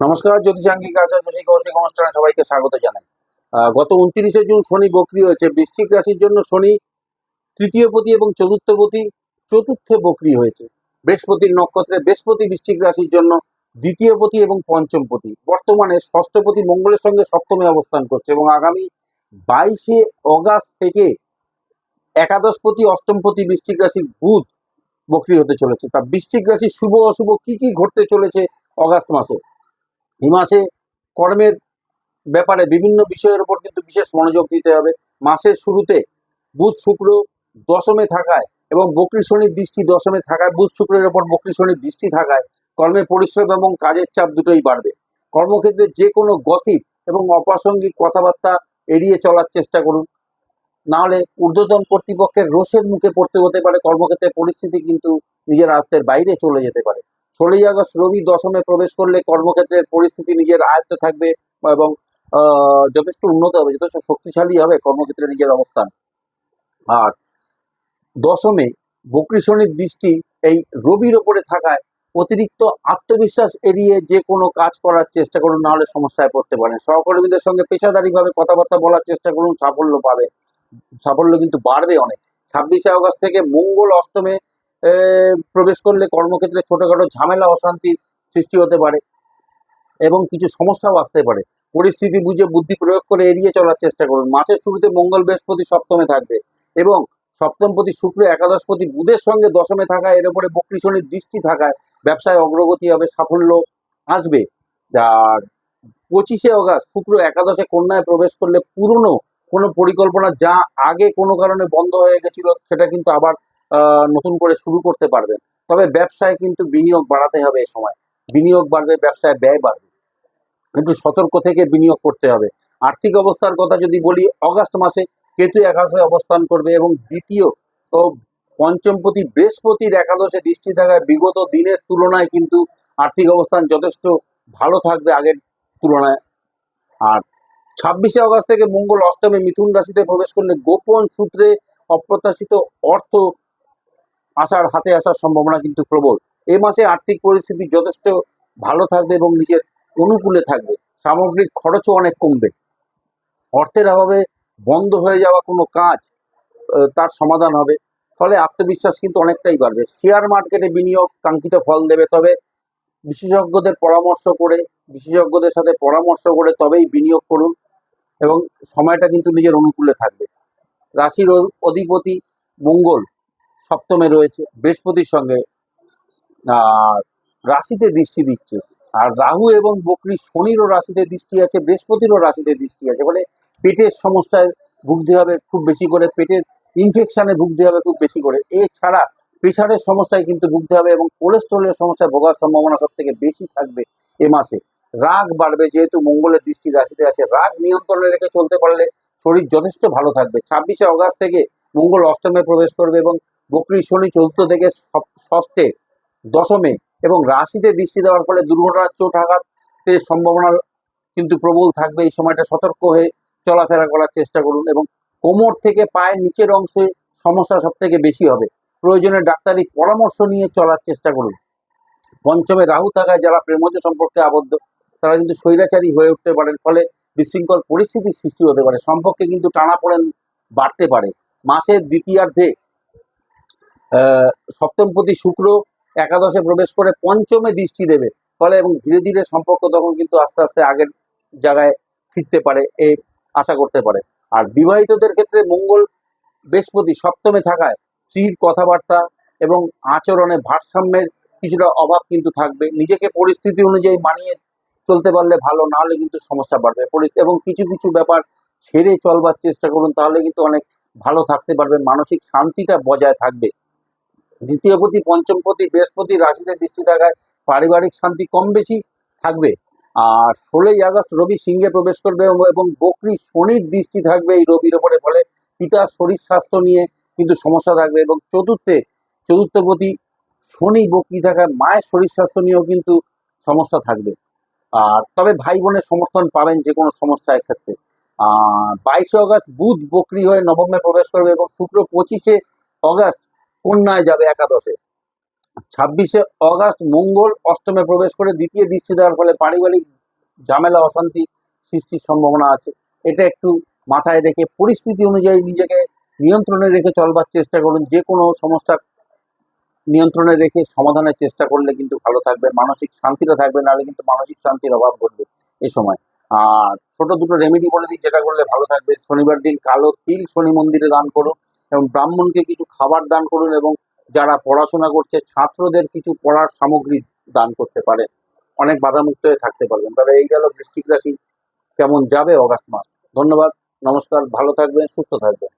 নমস্কার জ্যোতিষাঙ্গিক আচার্য শ্রী কৌশিক অনুষ্ঠানে সবাইকে স্বাগত জানাই। গত উনত্রিশে জুন শনি বকরি হয়েছে। বৃশ্চিক রাশির জন্য শনি তৃতীয় পতি এবং চতুর্থ পতি চতুর্থে বকরি হয়েছে। বৃহস্পতির নক্ষত্রে বৃহস্পতি বৃশ্চিক রাশির জন্য দ্বিতীয় পতি এবং পঞ্চম পতি। বর্তমানে ষষ্ঠপতি মঙ্গলের সঙ্গে সপ্তমে অবস্থান করছে এবং আগামী বাইশে অগাস্ট থেকে একাদশ একাদশপতি অষ্টমপতি বৃশ্চিক রাশির বুধ বকরি হতে চলেছে। তা বৃশ্চিক রাশির শুভ অশুভ কি কি ঘটতে চলেছে অগাস্ট মাসে? মাসে কর্মের ব্যাপারে বিভিন্ন বিষয়ের উপর কিন্তু বিশেষ মনোযোগ দিতে হবে। মাসের শুরুতে বুধ শুক্র দশমে থাকায় এবং বকরি শনির দৃষ্টি দশমে থাকায়, বুধ শুক্রের ওপর বকরি শনির দৃষ্টি থাকায় কর্মের পরিশ্রম এবং কাজের চাপ দুটোই বাড়বে। কর্মক্ষেত্রে যে কোনো গসিপ এবং অপ্রাসঙ্গিক কথাবার্তা এড়িয়ে চলার চেষ্টা করুন। নাহলে ঊর্ধ্বতন কর্তৃপক্ষের রোষের মুখে পড়তে হতে পারে। কর্মক্ষেত্রে পরিস্থিতি কিন্তু নিজের আয়ত্তের বাইরে চলে যেতে পারে। ষোলোই আগস্ট রবি দশমে প্রবেশ করলে কর্মক্ষেত্রের পরিস্থিতি নিজের আয়ত্তে থাকবে এবং যথেষ্ট উন্নত হবে, যথেষ্ট শক্তিশালী হবে কর্মক্ষেত্রে নিজের অবস্থান। আর দশমে বকরি শনির দৃষ্টি এই রবির ওপরে থাকায় অতিরিক্ত আত্মবিশ্বাস এড়িয়ে যে কোনো কাজ করার চেষ্টা করুন, নাহলে সমস্যায় পড়তে পারেন। সহকর্মীদের সঙ্গে পেশাদারিভাবে কথাবার্তা বলার চেষ্টা করুন, সাফল্য পাবে। সাফল্য কিন্তু বাড়বে অনেক। ছাব্বিশে আগস্ট থেকে মঙ্গল অষ্টমে প্রবেশ করলে কর্মক্ষেত্রে ছোটোখাটো ঝামেলা অশান্তির সৃষ্টি হতে পারে এবং কিছু সমস্যাও আসতে পারে। পরিস্থিতি বুঝে বুদ্ধি প্রয়োগ করে এড়িয়ে চলার চেষ্টা করুন। মাসের শুরুতে মঙ্গল বৃহস্পতি সপ্তমে থাকবে এবং সপ্তমপতি শুক্র একাদশপতি বুধের সঙ্গে দশমে থাকায় এর উপরে বকরি শনির দৃষ্টি থাকায় ব্যবসায় অগ্রগতি হবে, সাফল্য আসবে। আর পঁচিশে অগাস্ট শুক্র একাদশে কন্যায় প্রবেশ করলে পুরনো কোনো পরিকল্পনা যা আগে কোনো কারণে বন্ধ হয়ে গেছিল, সেটা কিন্তু আবার নতুন করে শুরু করতে পারবেন। তবে ব্যবসায় কিন্তু বিনিয়োগ বাড়াতে হবে এই সময়। বিনিয়োগ বাড়বে, ব্যবসায় ব্যয় বাড়বে। একটু সতর্ক থেকে বিনিয়োগ করতে হবে। আর্থিক অবস্থার কথা যদি বলি, অগাস্ট মাসে কেতু একাদশে অবস্থান করবে এবং দ্বিতীয় ও পঞ্চমপতি বৃহস্পতির একাদশে দৃষ্টি থাকায় বিগত দিনের তুলনায় কিন্তু আর্থিক অবস্থান যথেষ্ট ভালো থাকবে আগের তুলনায়। আর ছাব্বিশে অগস্ট থেকে মঙ্গল অষ্টমে মিথুন রাশিতে প্রবেশ করলে গোপন সূত্রে অপ্রত্যাশিত অর্থ আসার হাতে আসার সম্ভাবনা কিন্তু প্রবল। এই মাসে আর্থিক পরিস্থিতি যথেষ্ট ভালো থাকবে এবং নিজের অনুকূলে থাকবে। সামগ্রিক খরচও অনেক কমবে। অর্থের অভাবে বন্ধ হয়ে যাওয়া কোনো কাজ তার সমাধান হবে। ফলে আত্মবিশ্বাস কিন্তু অনেকটাই বাড়বে। শেয়ার মার্কেটে বিনিয়োগ কাঙ্ক্ষিত ফল দেবে, তবে বিশেষজ্ঞদের পরামর্শ করে, বিশেষজ্ঞদের সাথে পরামর্শ করে তবেই বিনিয়োগ করুন এবং সময়টা কিন্তু নিজের অনুকূলে থাকবে। রাশির অধিপতি মঙ্গল সপ্তমে রয়েছে, বৃহস্পতির সঙ্গে, আর রাশিতে দৃষ্টি দিচ্ছে। আর রাহু এবং বকরি শনিরও রাশিতে দৃষ্টি আছে, বৃহস্পতিরও রাশিতে দৃষ্টি আছে। মানে পেটের সমস্যায় ভুগতে হবে খুব বেশি করে, পেটের ইনফেকশানে ভুগতে হবে খুব বেশি করে। এছাড়া প্রেশারের সমস্যায় কিন্তু ভুগতে হবে এবং কোলেস্ট্রলের সমস্যায় ভোগার সম্ভাবনা সব থেকে বেশি থাকবে এ মাসে। রাগ বাড়বে, যেহেতু মঙ্গলের দৃষ্টি রাশিতে আছে। রাগ নিয়ন্ত্রণে রেখে চলতে পারলে শরীর যথেষ্ট ভালো থাকবে। ছাব্বিশে অগাস্ট থেকে মঙ্গল অষ্টমে প্রবেশ করবে এবং বকরি শনি চতুর্থ থেকে ষষ্ঠে দশমে এবং রাশিতে দৃষ্টি দেওয়ার ফলে দুর্ঘটনার চোট আঘাতের সম্ভাবনা কিন্তু প্রবল থাকবে। এই সময়টা সতর্ক হয়ে চলাফেরা করার চেষ্টা করুন এবং কোমর থেকে পায়ের নিচের অংশে সমস্যা সব থেকে বেশি হবে। প্রয়োজনে ডাক্তারি পরামর্শ নিয়ে চলার চেষ্টা করুন। পঞ্চমে রাহু থাকায় যারা প্রেমজ সম্পর্কে আবদ্ধ, তারা কিন্তু স্বৈরাচারী হয়ে উঠতে পারেন, ফলে বিশৃঙ্খল পরিস্থিতির সৃষ্টি হতে পারে। সম্পর্কে কিন্তু টানাপোড়েন বাড়তে পারে। মাসের দ্বিতীয়ার্ধে সপ্তমপতি শুক্র একাদশে প্রবেশ করে পঞ্চমে দৃষ্টি দেবে। ফলে এবং ধীরে ধীরে সম্পর্ক তখন কিন্তু আস্তে আস্তে আগের জায়গায় ফিরতে পারে এই আশা করতে পারে। আর বিবাহিতদের ক্ষেত্রে মঙ্গল বৃহস্পতি সপ্তমে থাকায় স্ত্রীর কথাবার্তা এবং আচরণে ভারসাম্যের কিছুটা অভাব কিন্তু থাকবে। নিজেকে পরিস্থিতি অনুযায়ী মানিয়ে চলতে পারলে ভালো, না হলে কিন্তু সমস্যা বাড়বে। এবং কিছু কিছু ব্যাপার ছেড়ে চলবার চেষ্টা করুন, তাহলে কিন্তু অনেক ভালো থাকতে পারবেন মানসিক শান্তিটা বজায় থাকবে। দ্বিতীয়পতি পঞ্চমপতি বৃহস্পতি রাশিতে দৃষ্টি থাকায় পারিবারিক শান্তি কম বেশি থাকবে। আর ষোলোই আগস্ট রবি সিংহে প্রবেশ করবে এবং- এবং বকরি শনির দৃষ্টি থাকবে এই রবির ওপরে, ফলে পিতার শরীর স্বাস্থ্য নিয়ে কিন্তু সমস্যা থাকবে এবং চতুর্থে চতুর্থপতি শনি বকরি থাকায় মায়ের শরীর স্বাস্থ্য নিয়েও কিন্তু সমস্যা থাকবে। আর তবে ভাই বোনের সমর্থন পাবেন যে কোনো সমস্যার ক্ষেত্রে। আর বাইশে অগস্ট বুধ বকরি হয়ে নবমে প্রবেশ করবে এবং শুক্র পঁচিশে অগস্ট কন্যায় যাবে একাদশে। ছাব্বিশে অগাস্ট মঙ্গল অষ্টমে প্রবেশ করে দ্বিতীয় দৃষ্টি দেওয়ার ফলে পারিবারিক ঝামেলা, অশান্তি সৃষ্টির সম্ভাবনা আছে। এটা একটু মাথায় রেখে পরিস্থিতি অনুযায়ী নিজেকে নিয়ন্ত্রণে রেখে চলবার চেষ্টা করুন। যে কোনো সমস্যা নিয়ন্ত্রণে রেখে সমাধানের চেষ্টা করলে কিন্তু ভালো থাকবে, মানসিক শান্তিটা থাকবে, নাহলে কিন্তু মানসিক শান্তির অভাব ঘটবে এই সময়। আর ছোট দুটো রেমেডি বলে দিই, যেটা করলে ভালো থাকবে। শনিবার দিন কালো তিল শনি মন্দিরে দান করুন। এবং ব্রাহ্মণকে কিছু খাবার দান করুন এবং যারা পড়াশোনা করছে, ছাত্রদের কিছু পড়ার সামগ্রী দান করতে পারে। অনেক বাধামুক্ত হয়ে থাকতে পারবেন। তবে এই গেল বৃষ্টিক রাশি। কেমন যাবে অগাস্ট মাস? ধন্যবাদ, নমস্কার, ভালো থাকবেন, সুস্থ থাকবেন।